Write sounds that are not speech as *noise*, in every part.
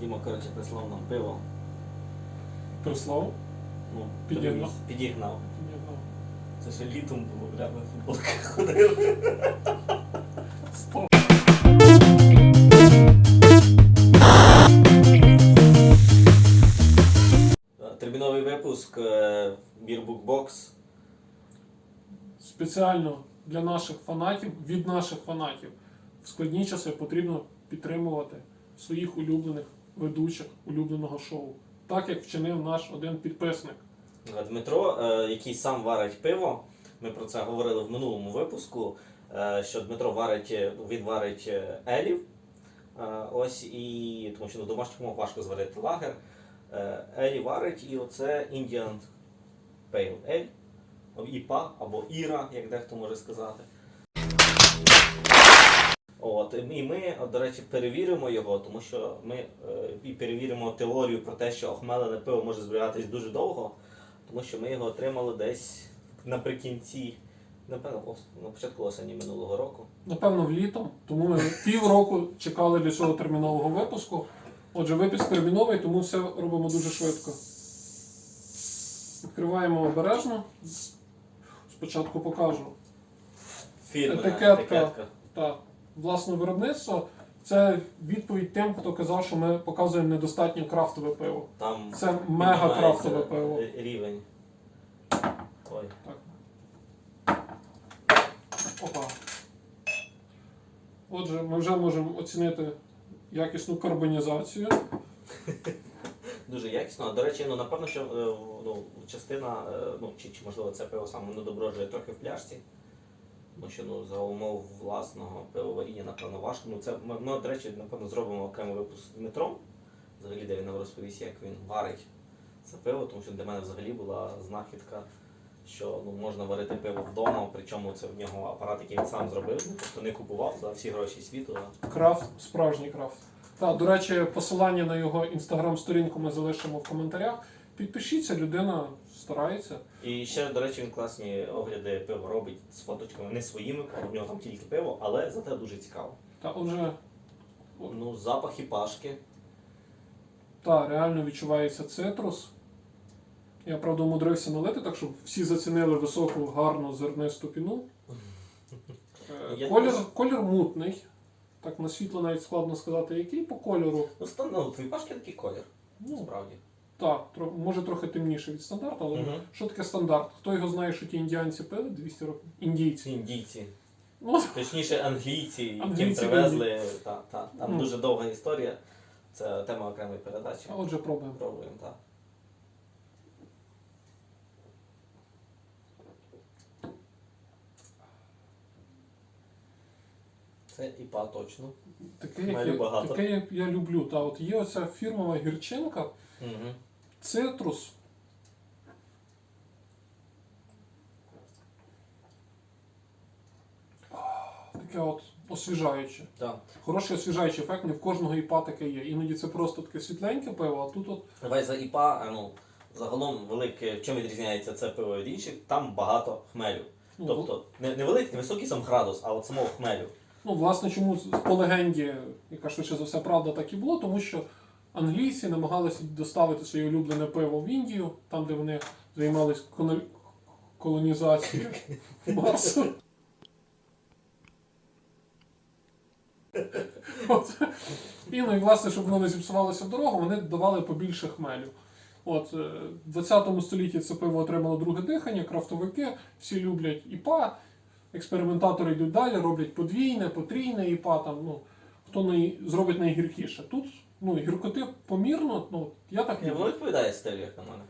Діма, коротше, прислав нам пиво. Прислав. Ну, Підігнав. Підігнав. Я. Це ще літом було, бля, ми в футболках ходили. Стоп. Терміновий випуск е, Beerbook Box. Спеціально для наших фанатів, від наших фанатів, в складні часи потрібно підтримувати своїх улюблених ведучих улюбленого шоу. Так як вчинив наш один підписник. Е, Дмитро, е, який сам варить пиво. Ми про це говорили в минулому випуску. е, Що Дмитро варить, він варить елів. Ось і тому що на домашніх умовах важко зварити лагер. Елі варить, і оце Indian Pale Ale, ІПА або Іра, як дехто може сказати. От, і ми, от, до речі, перевіримо його, тому що ми е, і перевіримо теорію про те, що охмелене пиво може зберігатись дуже довго, тому що ми його отримали десь наприкінці, напевно, ос- на початку осені минулого року. Напевно, влітом, тому ми півроку чекали для цього термінового випуску. Отже, випуск терміновий, тому все робимо дуже швидко. Відкриваємо обережно. Спочатку покажу. Фірмена Етикетка. етикетка. Так, власне виробництво це відповідь тим, хто казав, що ми показуємо недостатньо крафтове пиво. Там Це мега крафтове пиво. рівень. Ой. Опа. Отже, ми вже можемо оцінити якісну карбонізацію. *laughs* Дуже якісно. До речі, ну напевно, що е, ну, частина, е, ну чи, чи можливо це пиво саме не доброджує трохи в пляшці. Тому ну, за умов власного пивоваріння, напевно, важко. Ну, це ми, ми, до речі, напевно, зробимо окремий випуск з Дмитром, взагалі, де він нам розповість, як він варить це пиво, тому що для мене взагалі була знахідка, що ну, можна варити пиво вдома, причому це в нього апарат, який він сам зробив, ну, тобто не купував за всі гроші світу. а Крафт, справжній крафт. Так, до речі, посилання на його інстаграм-сторінку ми залишимо в коментарях. Підпишіться, людина старається. І ще, до речі, він класні огляди пива робить з фоточками, не своїми, в нього там тільки пиво, але зате дуже цікаво. Та отже, Ну, запахи пашки. та реально відчувається цитрус. Я правда умудрився налити, так щоб всі зацінили високу, гарну зернисту піну. *laughs* Е, Колір, колір мутний. Так на світло навіть складно сказати, який по кольору. Ну, стан, ну, твій пашки такий колір, Ну, справді. Так, тро- може трохи темніше від стандарту, але Мгм. що таке стандарт? Хто його знає, що ті індіанці пили 200 років? Індійці. Індійці, Ну, точніше англійці, яким Англійці, привезли. Та, та, там Ну. дуже довга історія. Це тема окремої передачі. а отже, пробуємо. Пробуємо, так. Це іпа точно. Таке, як я, багато. таке, як я люблю. Та, от є оця фірмова гірчинка, Угу. Цитрус. Таке от освіжаюче. Так. Хороший освіжаючий ефект, не в кожного іпа таке є. Іноді це просто таке світленьке пиво, а тут от Давай за іпа, ну, загалом велике, в чому відрізняється це пиво від інших, там багато хмелю. ну, Тобто не, не великий, не високий сам градус, а от самого хмелю. Ну, власне, чому по легенді, яка швидше за все правда, так і було, тому що англійці намагалися доставити своє улюблене пиво в Індію, там, де вони займалися колонізацією Марсу. От. І, ну, і, власне, щоб воно не зіпсувалося в дорогу, вони додавали побільше хмелю. От, е, в 20 столітті це пиво отримало друге дихання, крафтовики, всі люблять ІПА, експериментатори йдуть далі, роблять подвійне, потрійне ІПА, там, ну, хто най... зробить найгіркіше. Тут ну, гіркоти помірно, ну, я так Ні, не воно відповідає стилю, як на мене.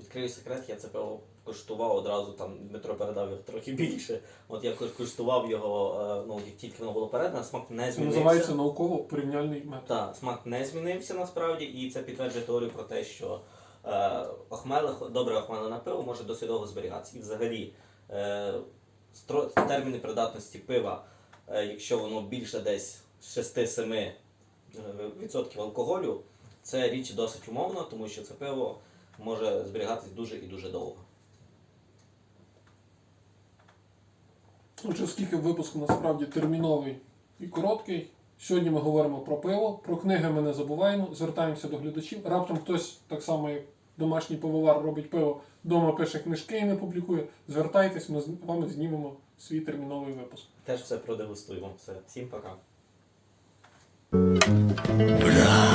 Відкрию секрет, я це пиво коштував одразу, там Дмитро передав його трохи більше. От я коштував його, е, ну, як тільки воно було передано, смак не Це змінився. називається науково-порівняльний метод. Так, смак не змінився насправді, і це підтверджує теорію про те, що е, охмеле, добре охмелене пиво може досить довго зберігатися. І взагалі е, стро- терміни придатності пива, е, якщо воно більше десь 6-7 е, відсотків алкоголю, це річ досить умовна, тому що це пиво може зберігатись дуже і дуже довго. Отже, оскільки випуск насправді терміновий і короткий, Сьогодні ми говоримо про пиво, про книги ми не забуваємо, звертаємося до глядачів. Раптом хтось, так само як домашній пивовар робить пиво, вдома пише книжки і не публікує. Звертайтесь, ми з вами знімемо свій терміновий випуск. Теж все продегустуємо. Все. Всім пока. 不是啊